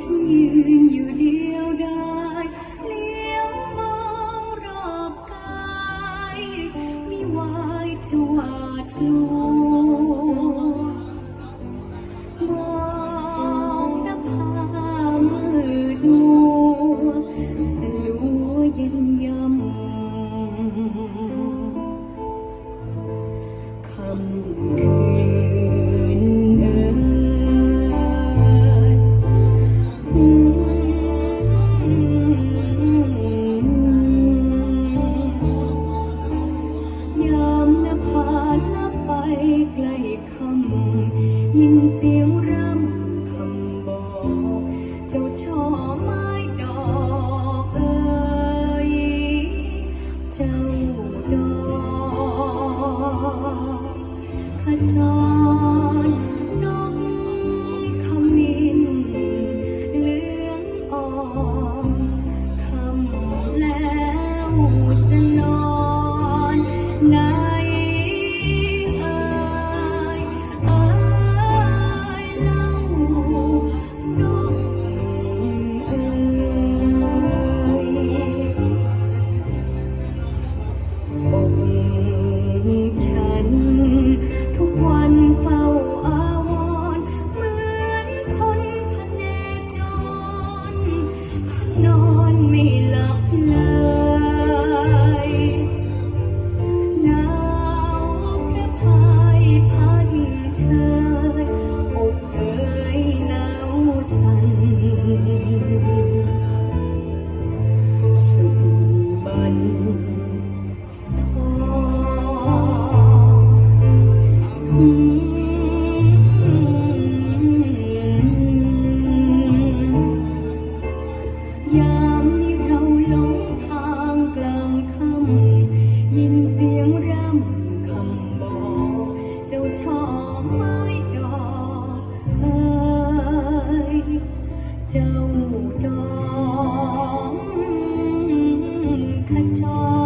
ฉันยืนอยู่เดียวดาเลี้ยวมองรอบกายมิวายจวาดลัวมองนภามืดมัวสลัวเย็นยา นเสียงรำ นอนไม่หลับเลยหนาวแค่พายพันเชยอกเอ่ยหนาวสั่น คำบอกเจ้าช่อไม้ดอกเอ้เจ้าดองขจร